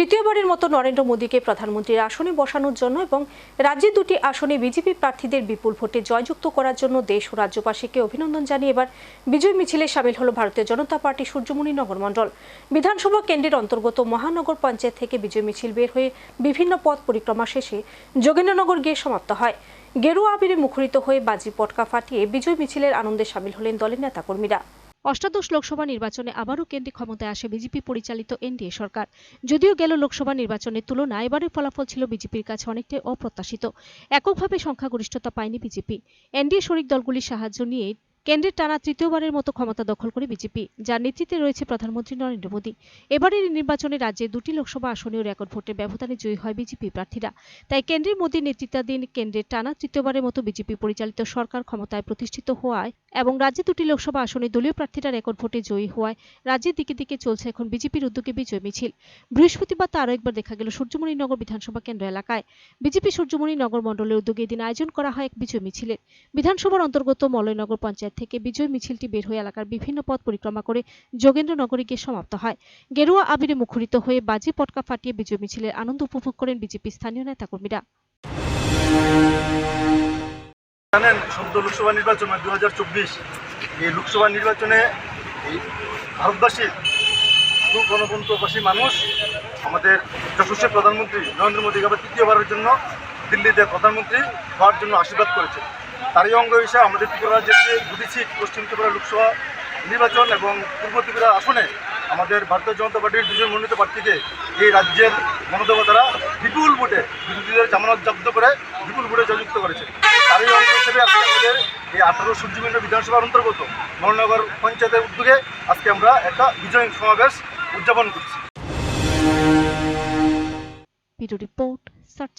তৃতীয়বারের মতো নরেন্দ্র মোদীকে প্রধানমন্ত্রীর আসনে বসানোর জন্য এবং রাজ্যের দুটি আসনে বিজেপি প্রার্থীদের বিপুল ভোটে জয়যুক্ত করার জন্য দেশ ও রাজ্যবাসীকে অভিনন্দন জানিয়ে এবার বিজয় মিছিলে সামিল হল ভারতীয় জনতা পার্টি সূর্যমণি নগর মণ্ডল। বিধানসভা কেন্দ্রের অন্তর্গত মহানগর পঞ্চায়েত থেকে বিজয় মিছিল বের হয়ে বিভিন্ন পথ পরিক্রমা শেষে যোগেন্দ্রনগর গিয়ে সমাপ্ত হয়। গেরুয়া আবিরে মুখরিত হয়ে বাজি পটকা ফাটিয়ে বিজয় মিছিলের আনন্দে সামিল হলেন দলের নেতাকর্মীরা। অষ্টাদশ লোকসভা নির্বাচনে আবারও কেন্দ্রে ক্ষমতায় আসে বিজেপি পরিচালিত এনডিএ সরকার। যদিও গেল লোকসভা নির্বাচনের তুলনায় এবারের ফলাফল ছিল বিজেপির কাছে অনেকটাই অপ্রত্যাশিত। এককভাবে সংখ্যাগরিষ্ঠতা পায়নি বিজেপি। এনডিএ শরিক দলগুলির সাহায্য নিয়ে কেন্দ্রের টানা তৃতীয়বারের মতো ক্ষমতা দখল করে বিজেপি, যার নেতৃত্বে রয়েছে প্রধানমন্ত্রী নরেন্দ্র মোদী। এবারের নির্বাচনে রাজ্যে দুটি লোকসভা আসনেও রেকর্ড ভোটের ব্যবধানে জয়ী হয় বিজেপি প্রার্থীরা। তাই কেন্দ্রের মোদীর নেতৃত্বাধীন কেন্দ্রের টানা তৃতীয়বারের মতো বিজেপি পরিচালিত সরকার ক্ষমতায় প্রতিষ্ঠিত হওয়ায় এবং রাজ্যে দুটি লোকসভা আসনে দলীয় প্রার্থীরা রেকর্ড ভোটে জয়ী হওয়ায় রাজ্যের দিকে দিকে চলছে এখন বিজেপির উদ্যোগে বিজয় মিছিল। বৃহস্পতিবার তা আরও একবার দেখা গেল সূর্যমণিনগর বিধানসভা কেন্দ্র এলাকায়। বিজেপি সূর্যমণিনগর মণ্ডলের উদ্যোগে এদিন আয়োজন করা হয় এক বিজয় মিছিলের। বিধানসভার অন্তর্গত মলয়নগর পঞ্চায়েত থেকে বিজয় মিছিলটি বের হয়ে এলাকার বিভিন্ন পথ পরিক্রমা করে যোগেন্দ্রনগরে গিয়ে সমাপ্ত হয়। গেরুয়া আবিরে মুখরিত হয়ে বাজি পটকা ফাটিয়ে বিজয় মিছিলের আনন্দ উপভোগ করেন বিজেপি স্থানীয় নেতাকর্মীরা। জানেন, সদ্য লোকসভা নির্বাচন দু হাজার চব্বিশ এই লোকসভা নির্বাচনে ভারতবাসীর শুধু গণতন্ত্রবাসী মানুষ আমাদের যশস্বী প্রধানমন্ত্রী নরেন্দ্র মোদীকে আবার তৃতীয়বারের জন্য দিল্লিতে প্রধানমন্ত্রী হওয়ার জন্য আশীর্বাদ করেছে তারই অঙ্গ হিসেবে আমাদের ত্রিপুরা রাজ্যের যে দুটি সিট পশ্চিম ত্রিপুরা লোকসভা নির্বাচন এবং পূর্ব ত্রিপুরা আসনে আমাদের ভারতীয় জনতা পার্টির দুজন মনোনীত প্রার্থীকে এই রাজ্যের গণদেবতারা বিপুল ভোটে বিরোধীদের জামানত জব্দ করে বিপুল ভোটে জয়যুক্ত করেছে। তারই অঙ্গ হিসেবে আজকে আমাদের এই আঠারো সূর্যমিন্দ বিধানসভার অন্তর্গত মহানগর পঞ্চায়েতের উদ্যোগে আজকে আমরা একটা বিজয় সমাবেশ উদযাপন করছি। Report search